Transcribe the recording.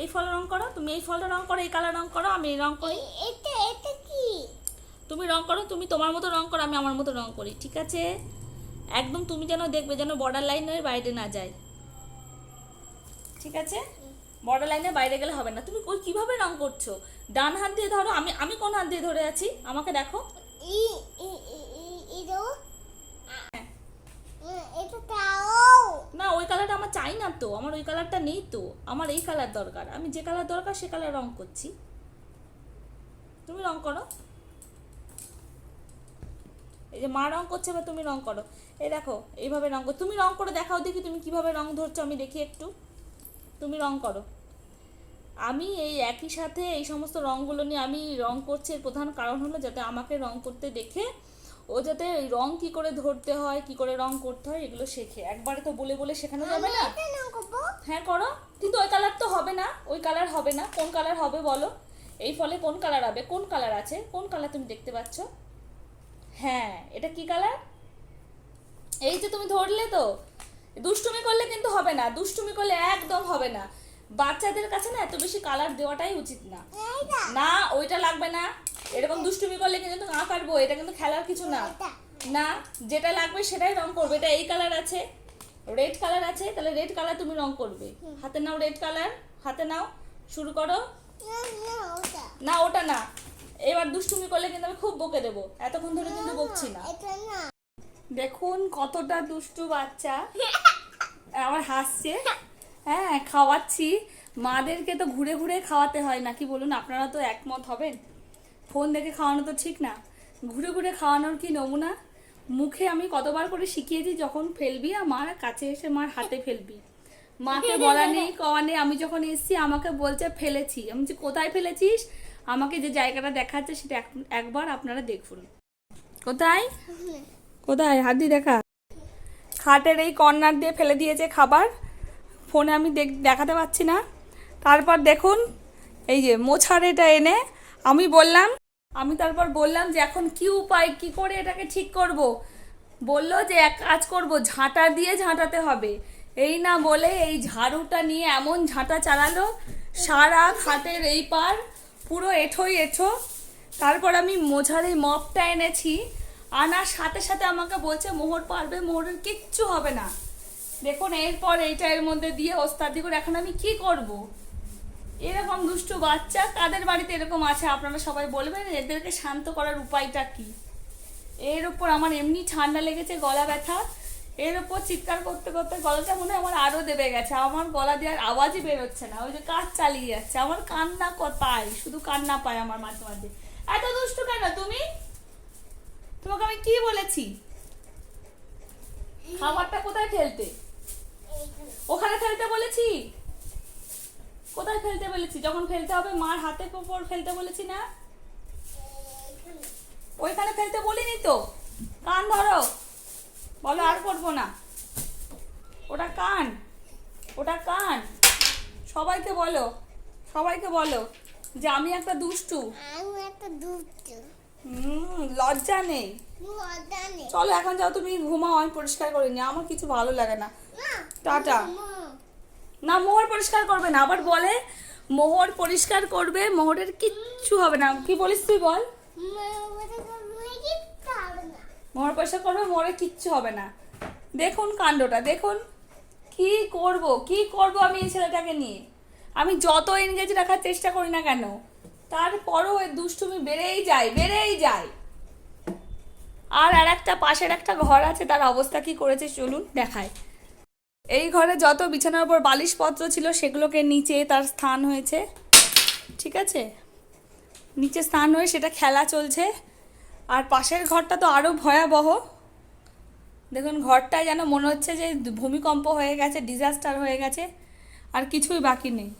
এই ফল রং করো তুমি এই ফলটা রং করো এই কালার রং করো আমি এই রং করি। এটা এটা কি? তুমি রং করো তুমি তোমার মতো রং করো আমি আমার মতো রং করি ঠিক আছে? একদম তুমি যেন দেখবে যেন বর্ডার লাইনের বাইরে না যায়। ঠিক আছে? বর্ডার লাইনের বাইরে গেলে হবে না। তুমি ওই কীভাবে রং করছ? ডান হাত দিয়ে ধরো আমি আমি কোন হাত দিয়ে ধরে আছি? আমাকে দেখো ই ই ই ই- ইরো হ্যাঁ। উম, এটা তাও না ওই কালারটা আমার চাই না তো, আমার ওই কালারটা নেই তো, আমার এই কালার দরকার। আমি যে কালার দরকার, সে কালার রং করছি। তুমি রং করো। এই যে মা রং করছে বা তুমি রং করো। এই দেখো, এইভাবে রং করো তুমি রং করে দেখাও দেখি তুমি কীভাবে রং ধরছো, আমি দেখি একটু। তুমি রং করো। আমি এই একই সাথে এই সমস্ত রঙগুলো নিয়ে আমি রং করছি, এর প্রধান কারণ হলো যাতে আমাকে রং করতে দেখে ও যাতে ওই রং কি করে ধরতে হয় কি করে রং করতে হয় এগুলো শেখে। একবারে তো বলে বলে শেখানো যাবে না? হ্যাঁ করো। কিন্তু ওই কালার তো হবে না ওই কালার হবে না। কোন কালার হবে বলো? এই ফলে কোন কালার হবে? কোন কালার আছে? কোন কালার তুমি দেখতে পাচ্ছ? হ্যাঁ এটা কি কালার এই যে তুমি ধরলে তো। দুষ্টুমি করলে কিন্তু হবে না। দুষ্টুমি করলে একদম হবে না। বাচ্চাদের কাছে না এত বেশি কালার দেওয়াটাই উচিত না। না ওইটা লাগবে না। এরকম দুষ্টুমি করলে কিন্তু না পারব? এটা কিন্তু খেলার কিছু না। না যেটা লাগবে সেটাই রং করবে। এটা এই কালার আছে। রেড কালার আছে তাহলে রেড কালার তুমি রং করবে। হাতে নাও রেড কালার হাতে নাও শুরু করো। না ওটা। না এবার দুষ্টুমি করলে কিন্তু আমি খুব বকে দেবো। এতক্ষণ ধরে কিন্তু বকছি না। না। দেখুন কতটা দুষ্টু বাচ্চা। আমার হাসছে। হ্যাঁ খাওয়াচ্ছি। মাদেরকে তো ঘুরে ঘুরে খাওয়াতে হয় নাকি বলুন আপনারা তো একমত হবেন? ফোন দেখে খাওয়ানো তো ঠিক না। ঘুরে ঘুরে খাওয়ানোর কি নমুনা? মুখে আমি কতবার করে শিখিয়েছি যখন ফেলবি আমার কাছে এসে মার হাতে ফেলবি। মাকে বলা নেই কওয়া নেই। আমি যখন এসছি আমাকে বলছে ফেলেছি। আমি বলছি, কোথায় ফেলেছিস? আমাকে যে জায়গাটা দেখাচ্ছে সেটা এক- একবার আপনারা দেখুন। কোথায়? কোথায়? হাত দেখা। খাটের এই কর্নার দিয়ে ফেলে দিয়েছে খাবার। ফোনে আমি দেখ দেখাতে পাচ্ছি না। তারপর দেখুন এই যে মোছার এটা এনে আমি বললাম, আমি তারপর বললাম যে এখন কি উপায়, কি করে এটাকে ঠিক করব? বলল যে এক কাজ করব, ঝাঁটা দিয়ে ঝাঁটাতে হবে। এই না বলে এই ঝাড়ুটা নিয়ে এমন ঝাঁটা চালালো, সারা খাটের এই পার, পুরো এঠোই এঠো। তারপর আমি মোঝার এই মপটা এনেছি। আনার সাথে সাথে আমাকে বলছে, মোহর পারবে, মোহরের কিচ্ছু হবে না। দেখুন, এরপর এইটা এর মধ্যে দিয়ে ওস্তাদি করে এখন আমি কি করব। এরকম দুষ্টু বাচ্চা কাদের বাড়িতে এরকম আছে। আপনারা সবাই বলবেন, এদেরকে শান্ত করার উপায়টা কি? এর উপর আমার এমনি ঠান্ডা লেগেছে, গলা ব্যথা। এর উপর চিৎকার করতে করতে গলাটা মনে হয় আমার আরও দেবে গেছে। আমার গলা দেওয়ার আওয়াজই বেরোচ্ছে না। ওই যে কাজ চালিয়ে যাচ্ছে। আমার কান্না পায়। শুধু কান্না পায় আমার মাঝে মাঝে। এত দুষ্টু কেন তুমি? তোমাকে আমি কি বলেছি? খাবারটা কোথায় ফেলতে ওখানে ফেলতে বলেছি? কোথায় ফেলতে বলেছি যখন ফেলতে হবে মার হাতে উপর ফেলতে বলেছি না। ওইখানে ফেলতে বলিনি তো। কান ধরো। বলো আর করব না। ওটা কান। ওটা কান। সবাইকে বলো সবাইকে বলো যে আমি একটা দুষ্টু। আমি একটা দুধ হুম লজ্জা নেই। চলো এখন যাও তুমি ঘুমাও আমি পরিষ্কার করে নি আমার কিছু ভালো লাগে না। টাটা। না, মোহর পরিষ্কার করবে না, আবার বলে, মোহর পরিষ্কার করবে, মোহরের কিচ্ছু হবে না। কি বলিস তুই, বল। মোহর পরিষ্কার করবে, মোহরের কিচ্ছু হবে না। দেখুন কাণ্ডটা, দেখুন। কি করব কি করব আমি এই ছেলেটাকে নিয়ে? আমি যত এনগেজ রাখার চেষ্টা করি না কেন, তারপরও ওই দুষ্টুমি বেড়েই যায় বেড়েই যায়। আর আর একটা পাশের একটা ঘর আছে, তার অবস্থা কি করেছে চলুন দেখায়। এই ঘরে যত বিছানার উপর বালিশপত্র ছিল সেগুলোকে নিচে তার স্থান হয়েছে। ঠিক আছে? নিচে স্থান হয়ে সেটা খেলা চলছে। আর পাশের ঘরটা তো আরও ভয়াবহ। দেখুন, ঘরটায় যেন মনে হচ্ছে যে ভূমিকম্প হয়ে গেছে ডিজাস্টার হয়ে গেছে, আর কিছুই বাকি নেই।